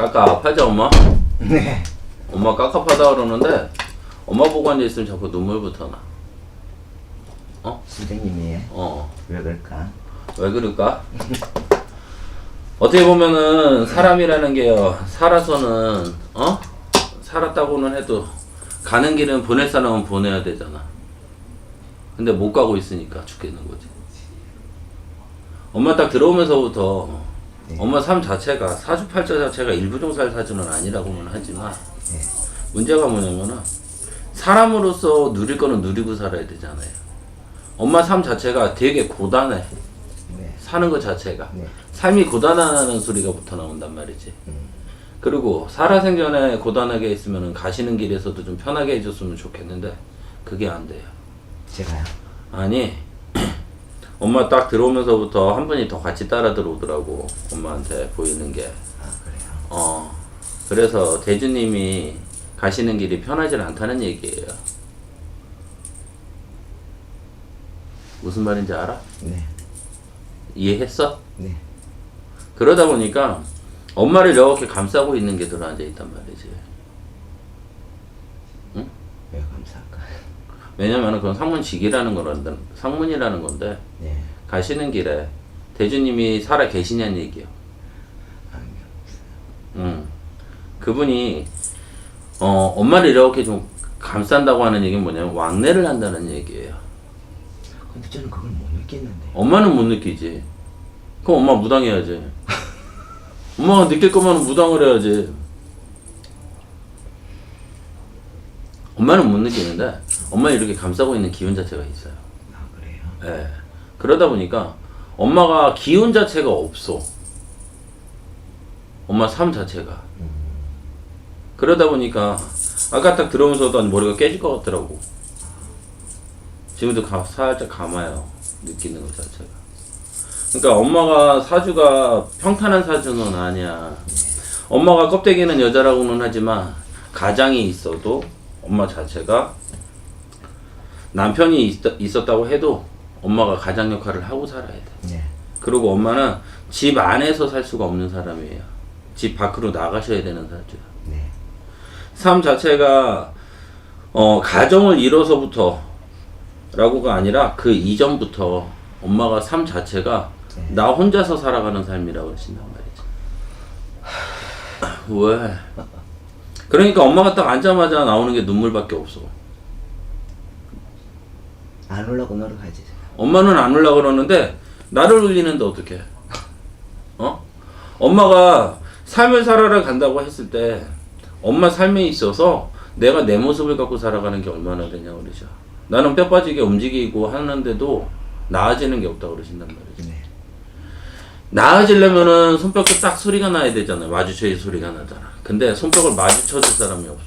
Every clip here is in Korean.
깝깝하죠 엄마? 네. 엄마 깝깝하다 그러는데 엄마 보고 앉아 있으면 자꾸 눈물부터 나 선생님이 어. 왜 그럴까? 왜 그럴까? 어떻게 보면은 사람이라는 게요 살아서는 어 살았다고는 해도 가는 길은 보낼 사람은 보내야 되잖아. 근데 못 가고 있으니까 죽겠는 거지. 엄마 딱 들어오면서부터 네. 엄마 삶 자체가 사주팔자 자체가 일부종살 사주는 아니라고는 하지만 네. 문제가 뭐냐면은 사람으로서 누릴 거는 누리고 살아야 되잖아요. 엄마 삶 자체가 되게 고단해. 네. 사는 것 자체가 네. 삶이 고단하다는 소리가 붙어 나온단 말이지. 그리고 살아생전에 고단하게 있으면 가시는 길에서도 좀 편하게 해줬으면 좋겠는데 그게 안 돼요. 제가요. 아니 엄마 딱 들어오면서부터 한 분이 더 같이 따라 들어오더라고 엄마한테 보이는 게. 아 그래요. 어 그래서 대주님이 가시는 길이 편하지 않다는 얘기예요. 무슨 말인지 알아? 네. 이해했어? 네. 그러다 보니까 엄마를 이렇게 감싸고 있는 게 들어앉아 있단 말이지. 왜 감사할까? 왜냐면 그건 상문직이라는 거란다. 상문이라는 건데 네. 가시는 길에 대주님이 살아 계시냐는 얘기요. 안경. 음. 그분이 어 엄마를 이렇게 좀 감싼다고 하는 얘기는 뭐냐면 왕래를 한다는 얘기예요. 근데 저는 그걸 못 느꼈는데. 엄마는 못 느끼지. 그럼 엄마 무당해야지. 엄마가 느낄 거면 무당을 해야지. 엄마는 못 느끼는데 엄마 이렇게 감싸고 있는 기운 자체가 있어요. 아 그래요. 예. 그러다 보니까 엄마가 기운 자체가 없어. 엄마 삶 자체가. 그러다 보니까 아까 딱 들어오면서도 머리가 깨질 것 같더라고. 지금도 가, 살짝 감아요. 느끼는 것 자체가. 그러니까 엄마가 사주가 평탄한 사주는 아니야. 엄마가 껍데기는 여자라고는 하지만 가장이 있어도 엄마 자체가 남편이 있, 있었다고 해도 엄마가 가장 역할을 하고 살아야 돼. 네. 그리고 엄마는 집 안에서 살 수가 없는 사람이에요. 집 밖으로 나가셔야 되는 사주야. 네. 삶 자체가 어, 가정을 이뤄서부터 라고가 아니라 그 이전부터 엄마가 삶 자체가 네. 나 혼자서 살아가는 삶이라고 하신단 말이지. 왜? 그러니까 엄마가 딱 앉자마자 나오는 게 눈물밖에 없어. 안 올라고 노력하지. 엄마는 안 울라 그러는데 나를 울리는데 어떡해? 어? 엄마가 삶을 살아라 간다고 했을 때 엄마 삶에 있어서 내가 내 모습을 갖고 살아가는 게 얼마나 되냐 그러죠. 나는 뼈 빠지게 움직이고 하는데도 나아지는 게 없다고 그러신단 말이죠. 네. 나아지려면은 손뼉에 딱 소리가 나야 되잖아요. 마주쳐야 소리가 나잖아. 근데 손뼉을 마주쳐줄 사람이 없어.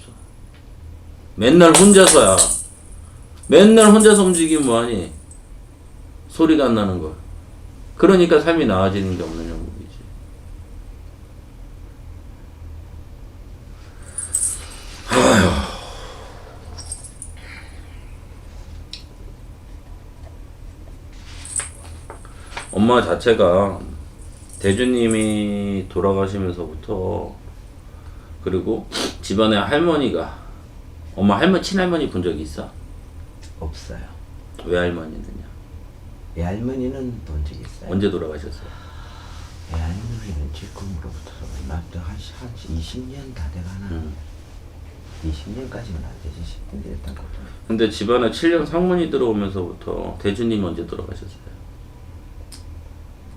맨날 혼자서야. 맨날 혼자서 움직이면 뭐하니? 소리가 안 나는 걸. 그러니까 삶이 나아지는 게 없는 형국이지. 엄마 자체가 대주님이 돌아가시면서부터 그리고 집안에 할머니가 엄마 할머니 친할머니 본 적이 있어? 없어요. 외할머니는요? 외할머니는 본 적 있어요. 언제 돌아가셨어요? 외할머니는 지금으로부터 얼마부터 한, 한 20년 다 돼가나? 음. 20년까지는 안 되지 10년 됐던 것도. 근데 집안에 7년 상문이 들어오면서부터 대주님 언제 돌아가셨어요?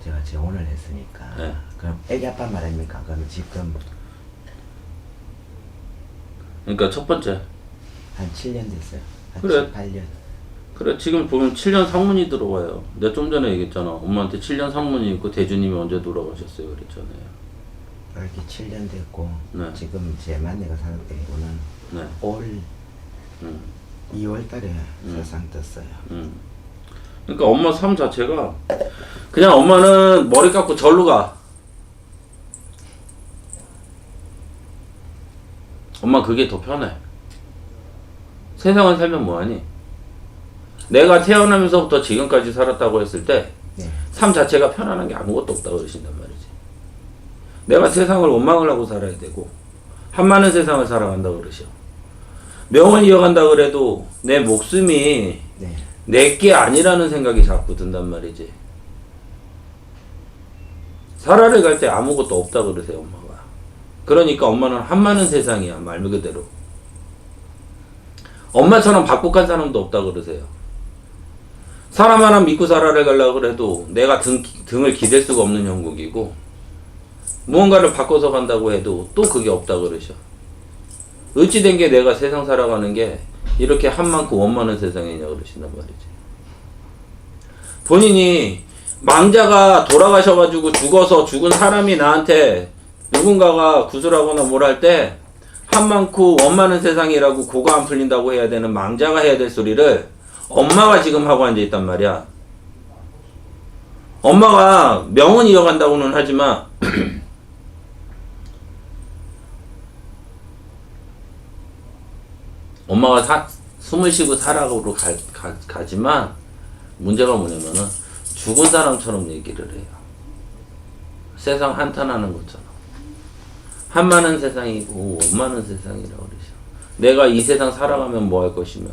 제가 재혼을 했으니까. 네. 그럼 애기 아빠 말입니까? 그럼 지금 그러니까 첫 번째 한 7년 됐어요. 한 그래. 7, 8년. 그래 지금 보면 7년 상문이 들어와요 내가 좀 전에 얘기했잖아 엄마한테 7년 상문이 있고 대주님이 언제 돌아가셨어요 그랬잖아요 이렇게 7년 됐고 네. 지금 제 만내가 사는 때고는 네 올 음, 2월 달에 음. 세상 떴어요. 음. 그러니까 엄마 삶 자체가 그냥 엄마는 머리 깎고 절로 가 엄마 그게 더 편해 세상을 살면 뭐하니 내가 태어나면서부터 지금까지 살았다고 했을 때 네. 삶 자체가 편안한 게 아무것도 없다고 그러신단 말이지. 내가 세상을 원망을 하고 살아야 되고 한많은 세상을 살아간다 그러셔. 명을 이어간다 그래도 내 목숨이 네. 내게 아니라는 생각이 자꾸 든단 말이지. 살아를 갈 때 아무것도 없다 그러세요 엄마가. 그러니까 엄마는 한많은 세상이야 말 그대로. 엄마처럼 박복한 사람도 없다 그러세요. 사람 하나 믿고 살아를 가려 그래도 내가 등, 등을 기댈 수가 없는 형국이고 무언가를 바꿔서 간다고 해도 또 그게 없다 그러셔. 어찌 된 게 내가 세상 살아가는 게 이렇게 한 많고 원 많은 세상이냐 그러신단 말이지. 본인이 망자가 돌아가셔가지고 죽어서 죽은 사람이 나한테 누군가가 구슬하거나 뭘 할 때 한 많고 원 많은 세상이라고 고가 안 풀린다고 해야 되는 망자가 해야 될 소리를 엄마가 지금 하고 앉아 있단 말이야. 엄마가 명은 이어간다고는 하지만 엄마가 사, 숨을 쉬고 살아가고 가, 가, 가지만 문제가 뭐냐면은 죽은 사람처럼 얘기를 해요. 세상 한탄하는 것처럼. 한 많은 세상이고 원 많은 세상이라고 그러죠. 내가 이 세상 살아가면 뭐 할 것이며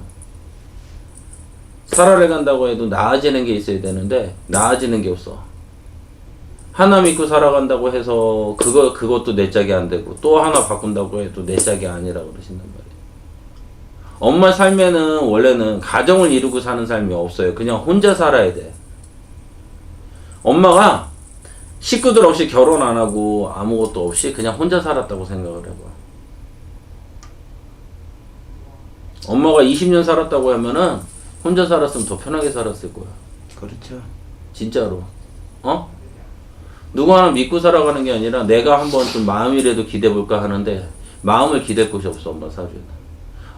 살아를 간다고 해도 나아지는 게 있어야 되는데 나아지는 게 없어. 하나 믿고 살아간다고 해서 그거 그것도 내 짝이 안 되고 또 하나 바꾼다고 해도 내 짝이 아니라고 그러신단 말이에요. 엄마 삶에는 원래는 가정을 이루고 사는 삶이 없어요. 그냥 혼자 살아야 돼. 엄마가 식구들 없이 결혼 안 하고 아무것도 없이 그냥 혼자 살았다고 생각을 해봐. 엄마가 20년 살았다고 하면은 혼자 살았으면 더 편하게 살았을 거야. 그렇죠. 진짜로. 어? 누구 하나 믿고 살아가는 게 아니라 내가 한번 좀 마음이라도 기대볼까 하는데 마음을 기댈 곳이 없어 엄마 사주에.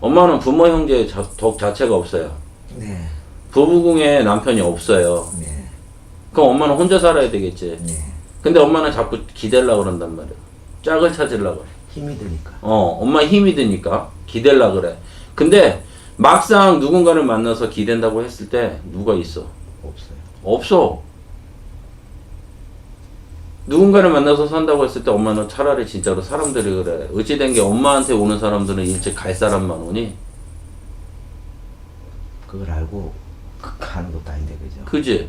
엄마는 부모 형제 자, 덕 자체가 없어요. 네. 부부궁에 남편이 없어요. 네. 그럼 엄마는 혼자 살아야 되겠지. 네. 근데 엄마는 자꾸 기대려고 그런단 말이야. 짝을 찾으려고. 그래. 힘이 드니까. 어, 엄마 힘이 드니까 기대려고 그래. 근데 막상 누군가를 만나서 기댄다고 했을 때 누가 있어? 없어요. 없어. 누군가를 만나서 산다고 했을 때 엄마는 차라리 진짜로 사람들이 그래. 어찌된 게 엄마한테 오는 사람들은 일찍 갈 사람만 오니? 그걸 알고 그- 하는 것도 아닌데 그죠? 그지?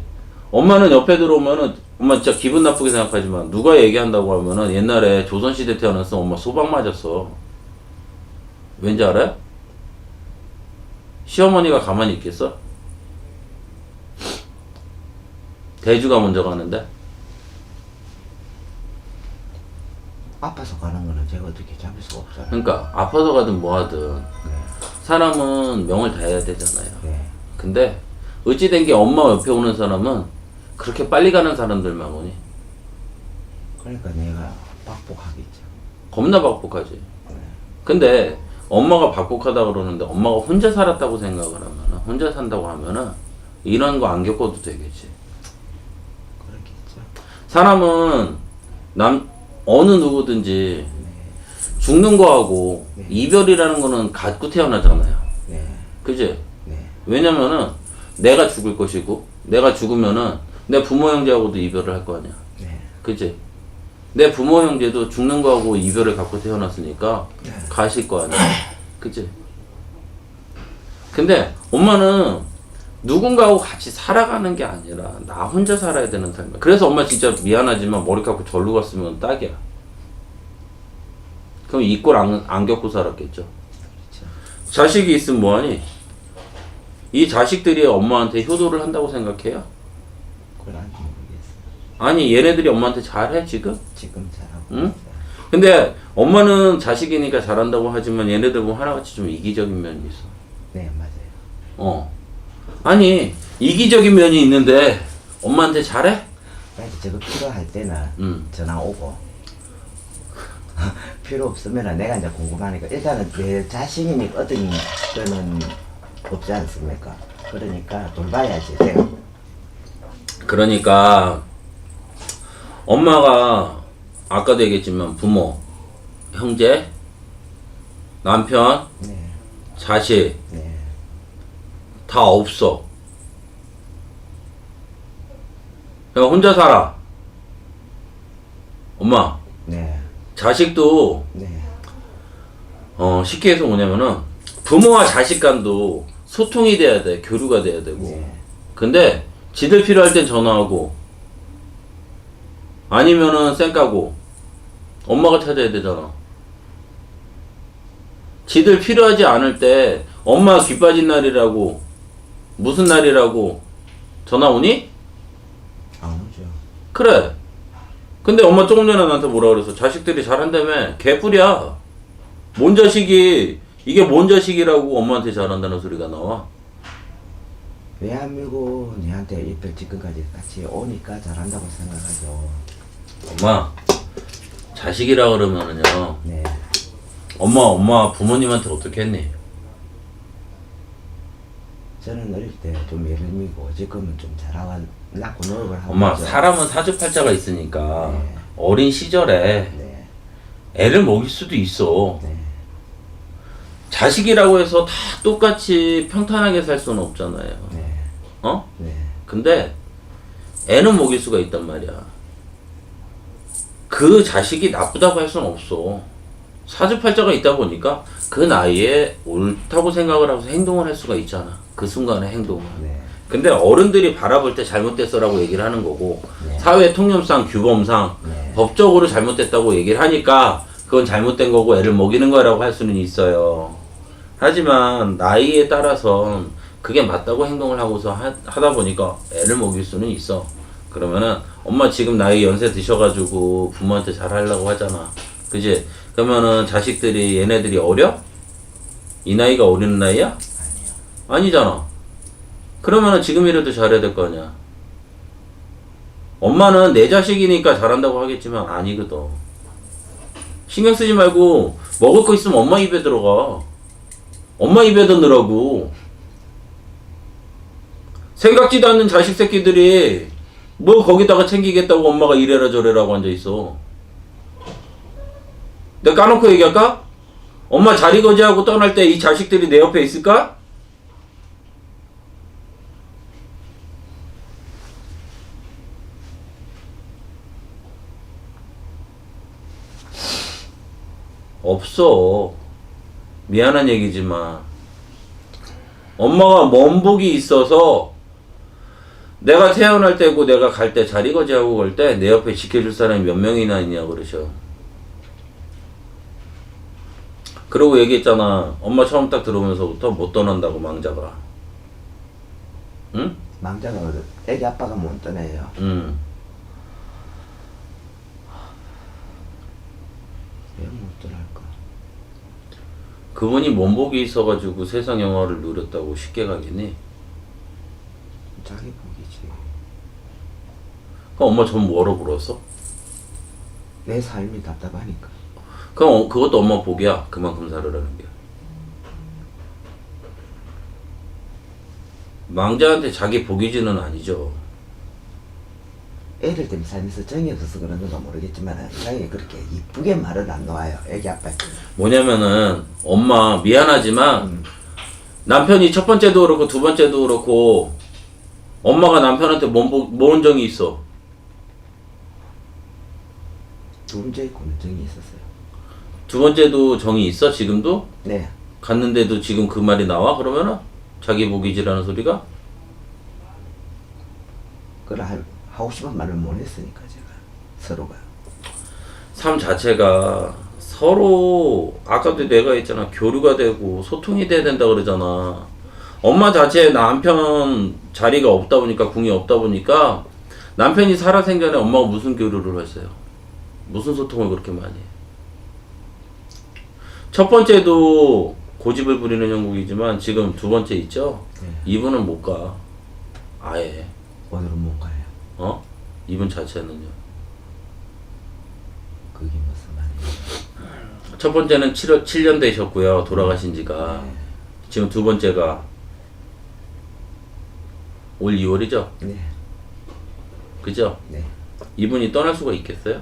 엄마는 옆에 들어오면은 엄마 진짜 기분 나쁘게 생각하지만 누가 얘기한다고 하면은 옛날에 조선시대 태어났어 엄마 소방 맞았어. 왠지 알아요? 시어머니가 가만히 있겠어? 대주가 먼저 가는데? 아파서 가는 거는 제가 어떻게 잡을 수가 없잖아요. 그러니까 아파서 가든 뭐하든 네. 사람은 명을 다해야 되잖아요. 네. 근데 어찌된 게 엄마 옆에 오는 사람은 그렇게 빨리 가는 사람들만 오니 그러니까 내가 박복하겠죠. 겁나 박복하지. 네. 근데 엄마가 박복하다 그러는데 엄마가 혼자 살았다고 생각을 하면 혼자 산다고 하면은 이런 거 안 겪어도 되겠지. 그렇겠죠. 사람은 남 어느 누구든지 죽는 거하고 네. 이별이라는 거는 갖고 태어나잖아요. 네. 그지? 네. 왜냐면은 내가 죽을 것이고 내가 죽으면은 내 부모 형제하고도 이별을 할 거 아니야. 네. 그지? 내 부모 형제도 죽는 거하고 이별을 갖고 태어났으니까 네. 가실 거 아니야. 그지? 근데 엄마는 누군가하고 같이 살아가는 게 아니라 나 혼자 살아야 되는 삶이야. 그래서 엄마 진짜 미안하지만 머리 깎고 절로 갔으면 딱이야. 그럼 이 꼴 안, 안 겪고 살았겠죠. 그렇죠. 자식이 있으면 뭐하니? 이 자식들이 엄마한테 효도를 한다고 생각해요? 아니 얘네들이 엄마한테 잘해 지금? 지금 잘하고 응? 근데 엄마는 자식이니까 잘한다고 하지만 얘네들 보면 하나같이 좀 이기적인 면이 있어. 네 맞아요. 어. 아니 이기적인 면이 있는데 엄마한테 잘해? 그러니까 저거 필요할 때는 응. 전화 오고 필요 없으면 내가 이제 궁금하니까 일단은 내 자신이 얻은 거는 없지 않습니까? 그러니까 돌봐야지 내가 그러니까 엄마가 아까도 얘기했지만 부모, 형제, 남편, 네, 자식 네, 다 없어. 그냥 혼자 살아. 엄마, 네, 자식도 네. 어, 쉽게 해서 뭐냐면은 부모와 자식 간도 소통이 돼야 돼. 교류가 돼야 되고. 네. 근데 지들 필요할 땐 전화하고 아니면은 쌩 까고 엄마가 찾아야 되잖아. 지들 필요하지 않을 때 엄마 귀 빠진 날이라고 무슨 날이라고 전화 오니? 안 오죠. 그래. 근데 엄마 조금 전에 나한테 뭐라 그랬어? 자식들이 잘한다며. 개뿔이야. 뭔 자식이 이게 뭔 자식이라고 엄마한테 잘한다는 소리가 나와. 밀고 니한테 이별 지금까지 같이 오니까 잘한다고 생각하죠. 엄마 자식이라 그러면은요. 네. 엄마 엄마 부모님한테 어떻게 했니? 저는 어릴 때 좀 예림이고 지금은 좀 잘하려고 노력을 하고 엄마 있죠. 사람은 사주팔자가 있으니까 네. 어린 시절에 네. 애를 먹일 수도 있어. 네. 자식이라고 해서 다 똑같이 평탄하게 살 수는 없잖아요. 네. 어? 네. 근데 애는 먹일 수가 있단 말이야. 그 자식이 나쁘다고 할 수는 없어. 사주팔자가 있다 보니까 그 나이에 옳다고 생각을 하면서 행동을 할 수가 있잖아. 그 순간의 행동을. 네. 근데 어른들이 바라볼 때 잘못됐어라고 얘기를 하는 거고 네. 사회 통념상 규범상 네. 법적으로 잘못됐다고 얘기를 하니까 그건 잘못된 거고 애를 먹이는 거라고 할 수는 있어요. 하지만 나이에 따라선 그게 맞다고 행동을 하고서 하, 하다 보니까 애를 먹일 수는 있어. 그러면은 엄마 지금 나이 연세 드셔가지고 부모한테 잘하려고 하잖아. 그지? 그러면은 자식들이 얘네들이 어려? 이 나이가 어린 나이야? 아니요. 아니잖아. 그러면은 지금이라도 잘해야 될 거 아니야. 엄마는 내 자식이니까 잘한다고 하겠지만 아니거든. 신경 쓰지 말고 먹을 거 있으면 엄마 입에 들어가. 엄마 입에 넣으라고. 생각지도 않는 자식 새끼들이 뭐 거기다가 챙기겠다고 엄마가 이래라 저래라고 앉아 있어. 내가 까놓고 얘기할까? 엄마 자리 거지하고 떠날 때 이 자식들이 내 옆에 있을까? 없어. 미안한 얘기지만. 엄마가 먼 복이 있어서 내가 태어날 때고 내가 갈 때 자리 거지하고 갈 때 내 옆에 지켜줄 사람이 몇 명이나 있냐 그러셔. 그러고 얘기했잖아. 엄마 처음 딱 들어오면서부터 못 떠난다고 망자가. 응? 망자가 어려- 애기 아빠가 못 떠나요. 응. 왜 못 떠날까? 그분이 먼복이 있어가지고 세상 영화를 누렸다고 쉽게 가겠니? 자기. 그럼 엄마 전 뭐로 불었어? 내 삶이 답답하니까. 그럼 어- 그것도 엄마 복이야. 그만큼 살으라는 게. 망자한테 자기 복이지는 아니죠. 애들 때문에 살면서 정이 없어서 그러는가 모르겠지만 이상하게 그렇게 이쁘게 말은 안 놓아요. 애기 아빠. 뭐냐면은 엄마 미안하지만 음. 남편이 첫 번째도 그렇고 두 번째도 그렇고 엄마가 남편한테 뭔, 복- 뭔 정이 있어? 두 번째 있고는 정이 있었어요. 두 번째도 정이 있어? 지금도? 네. 갔는데도 지금 그 말이 나와? 그러면은 자기 복이지라는 소리가? 그걸 할- 하고 싶은 말을 못 했으니까 제가 서로가. 삶 자체가 서로 아까도 내가 했잖아 교류가 되고 소통이 돼야 된다 그러잖아 엄마 자체에 남편 자리가 없다 보니까 궁이 없다 보니까 남편이 살아생전에 엄마가 무슨 교류를 했어요 무슨 소통을 그렇게 많이 해? 첫 번째도 고집을 부리는 형국이지만 지금 두 번째 있죠 네. 이분은 못 가 아예 오늘은 못 가요. 어 이분 자체는요 그게 무슨 말이에요? 첫 번째는 7, 7년 되셨고요. 돌아가신 지가. 네. 지금 두 번째가 올 2월이죠? 네. 그죠? 네. 이분이 떠날 수가 있겠어요?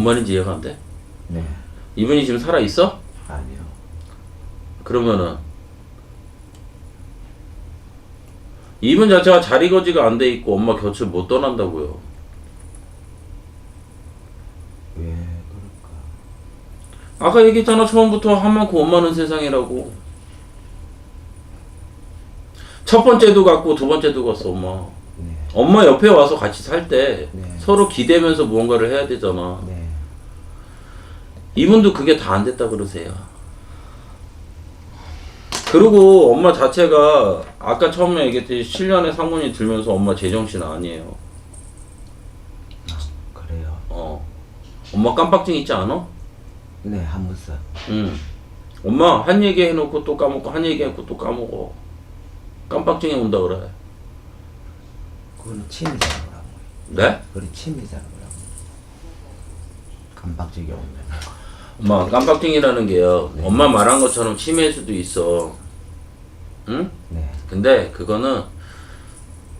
뭔 말인지 이해가 안 돼? 네. 이분이 지금 살아 있어? 아니요. 그러면은 이분 자체가 자리거지가 안 돼 있고 엄마 곁을 못 떠난다고요. 왜 그럴까? 아까 얘기했잖아 처음부터 한 만큼 엄마는 세상이라고. 첫 번째도 갔고 두 번째도 갔어 엄마. 네. 엄마 옆에 와서 같이 살때 네. 서로 기대면서 무언가를 해야 되잖아. 네. 이분도 그게 다 안 됐다 그러세요. 그리고 엄마 자체가 아까 처음에 얘기했듯이 7년의 상문이 들면서 엄마 제정신 아니에요. 그래요. 어. 엄마 깜빡증 있지 않아? 네, 한번 써. 응. 엄마 한 얘기 해놓고 또 까먹고 한 얘기 해놓고 또 까먹어. 깜빡증이 온다 그래. 그거는 침이잖아, 그러면. 네? 그래, 침이잖아, 그러면. 깜빡지게 오면. 엄마 깜빡증이라는 게요. 엄마 말한 것처럼 치매일 수도 있어. 응? 네. 근데 그거는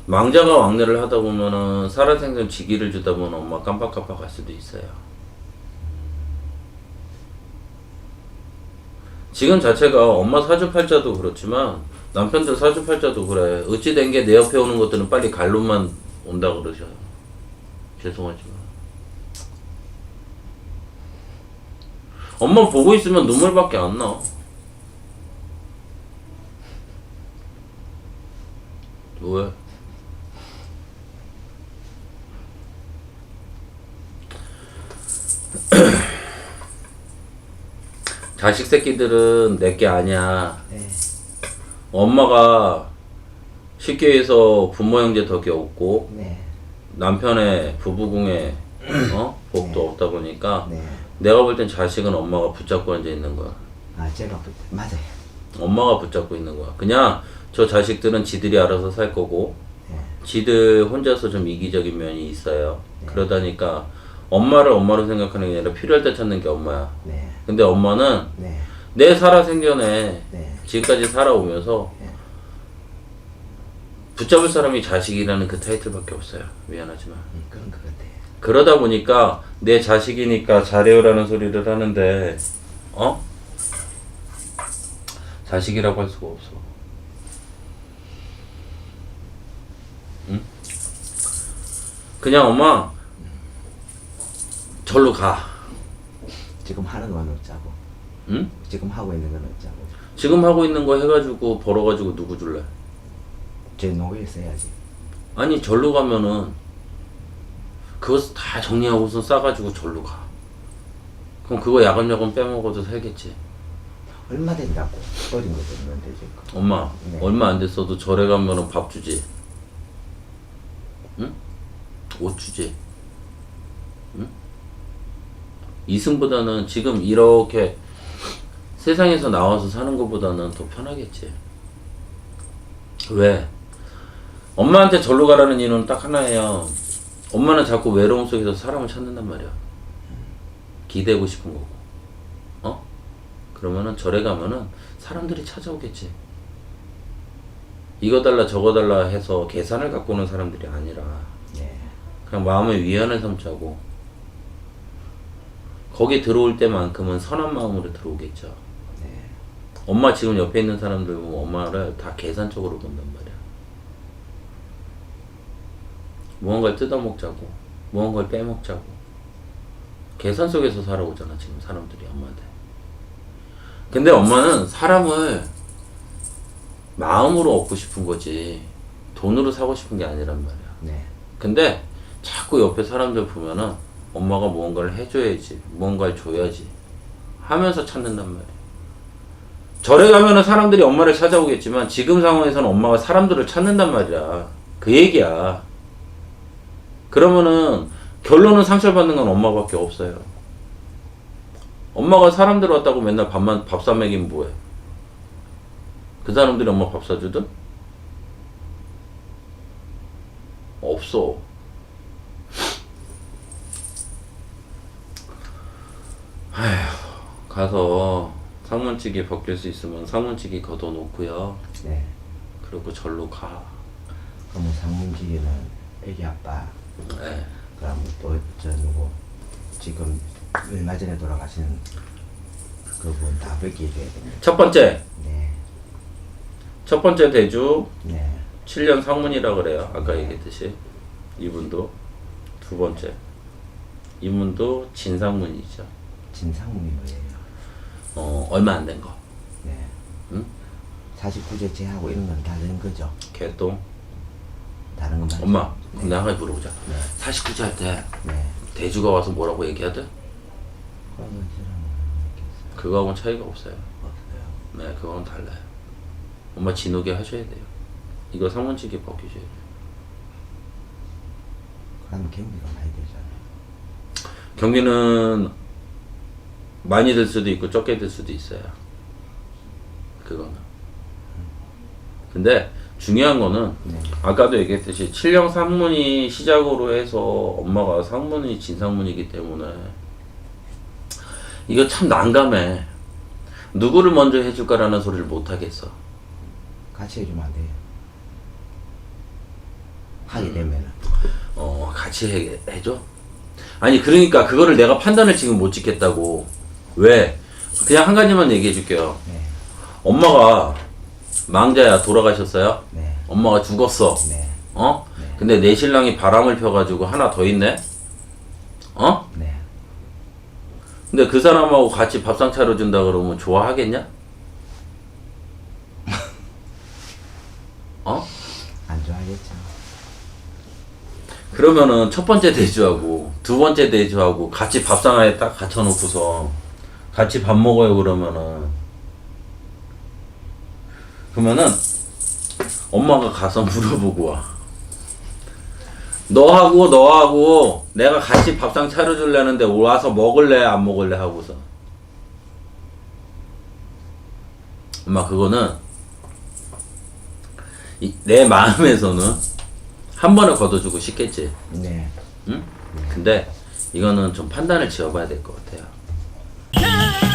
망자가 왕래를 하다 보면은 살아생전 지기를 주다 보면 엄마 깜빡깜빡할 수도 있어요. 지금 자체가 엄마 사주팔자도 그렇지만 남편들 사주팔자도 그래. 어찌 된 게 내 옆에 오는 것들은 빨리 갈로만 온다 그러셔요. 죄송하지만. 엄마 보고 있으면 눈물밖에 안 나. 왜? 자식 새끼들은 내게 아니야. 네. 엄마가 쉽게 해서 부모 형제 덕이 없고 네. 남편의 부부궁에 어? 복도 없다 보니까 네. 내가 볼 땐 자식은 엄마가 붙잡고 앉아 있는 거야. 아, 제가, 그- 맞아요. 엄마가 붙잡고 있는 거야. 그냥 저 자식들은 지들이 알아서 살 거고 네. 지들 혼자서 좀 이기적인 면이 있어요. 그러다니까 엄마를 엄마로 생각하는 게 아니라 필요할 때 찾는 게 엄마야. 네. 근데 엄마는 네. 내 살아생전에 네. 지금까지 살아오면서 네. 붙잡을 사람이 자식이라는 그 타이틀밖에 없어요. 미안하지만. 음, 그런 것 같아요. 그러다 보니까 내 자식이니까 잘해요라는 소리를 하는데 어? 자식이라고 할 수가 없어. 응? 그냥 엄마 절로 가. 지금 하는 건 어쩌고. 응? 지금 하고 있는 건 어쩌고. 지금 하고 있는 거 해가지고 벌어가지고 누구 줄래? 제 노예 써야지. 아니 절로 가면은 그거 다 정리하고서 싸가지고 절로 가. 그럼 그거 야금야금 빼먹어도 살겠지. 얼마 된다고. 어린 것도 없는데, 지금. 엄마 네. 얼마 안 됐어도 절에 가면은 밥 주지. 응? 옷 주지. 응? 이승보다는 지금 이렇게 세상에서 나와서 사는 것보다는 더 편하겠지. 왜? 엄마한테 절로 가라는 이유는 딱 하나예요. 엄마는 자꾸 외로움 속에서 사람을 찾는단 말이야. 기대고 싶은 거고. 어? 그러면은 절에 가면은 사람들이 찾아오겠지. 이거 달라 저거 달라 해서 계산을 갖고 오는 사람들이 아니라 네. 그냥 마음의 위안을 삼자고 거기 들어올 때만큼은 선한 마음으로 들어오겠죠. 네. 엄마 지금 옆에 있는 사람들 보면 엄마를 다 계산적으로 본단 말이야. 무언가를 뜯어먹자고, 무언가를 빼먹자고. 계산 속에서 살아오잖아, 지금 사람들이 엄마한테. 근데 엄마는 사람을 마음으로 얻고 싶은 거지, 돈으로 사고 싶은 게 아니란 말이야. 네. 근데 자꾸 옆에 사람들 보면은 엄마가 무언가를 해줘야지, 무언가를 줘야지 하면서 찾는단 말이야. 절에 가면은 사람들이 엄마를 찾아오겠지만 지금 상황에서는 엄마가 사람들을 찾는단 말이야. 그 얘기야. 그러면은 결론은 상처받는 건 엄마밖에 없어요. 엄마가 사람들 왔다고 맨날 밥만 밥 사 먹이면 뭐해? 그 사람들이 엄마 밥 사주든? 없어. 아휴, 가서 상문찌개 벗길 수 있으면 상문찌개 걷어놓고요. 네. 그리고 절로 가. 그러면 상문지기는 애기 아빠, 네. 그럼 또저 누구 지금 얼마 전에 돌아가신 그분 다 벗겨줘야 됩니다. 첫 번째, 네. 첫 번째 대주 네. 7년 상문이라 그래요. 아까 얘기했듯이 이분도 두 번째 이분도 진상문이죠. 진상문이 뭐예요? 어 얼마 안 된 거. 네. 응? 49제 제하고 이런 건 다른 거죠? 개똥. 다른 건 맞죠? 엄마 그럼 가지 물어보자. 네. 49제 할때 네. 대주가 와서 뭐라고 얘기하든 그거하고는 차이가 없어요. 없어요. 네, 그거는 달라요. 엄마 진우게 하셔야 돼요. 이거 상문지게 벗기셔야 돼요. 그러면 경비가 많이 되잖아요. 경비는 많이 들 수도 있고 적게 들 수도 있어요. 그거는. 근데 중요한 거는 네. 아까도 얘기했듯이 칠령 상문이 시작으로 해서 엄마가 상문이 진상문이기 때문에 이거 참 난감해. 누구를 먼저 해줄까라는 소리를 못 하겠어. 같이 해주면 안 돼요. 하게 되면은. 어 같이 해, 해줘? 아니 그러니까 그거를 내가 판단을 지금 못 짓겠다고 왜? 그냥 한 가지만 얘기해 줄게요 네. 엄마가 망자야 돌아가셨어요? 네. 엄마가 죽었어 네. 어? 네. 근데 내 신랑이 바람을 펴가지고 하나 더 있네? 어? 네. 근데 그 사람하고 같이 밥상 차려준다 그러면 좋아하겠냐? 어? 안 좋아하겠죠. 그러면은 첫 번째 대주하고 두 번째 대주하고 같이 밥상에 딱 갖춰놓고서 같이 밥 먹어요 그러면은 그러면은 엄마가 가서 물어보고 와 너하고 너하고 내가 같이 밥상 차려줄래는데 와서 먹을래 안 먹을래 하고서 엄마 그거는 이- 내 마음에서는 한 번에 걷어주고 싶겠지 네. 응? 근데 이거는 좀 판단을 지어봐야 될 것 같아.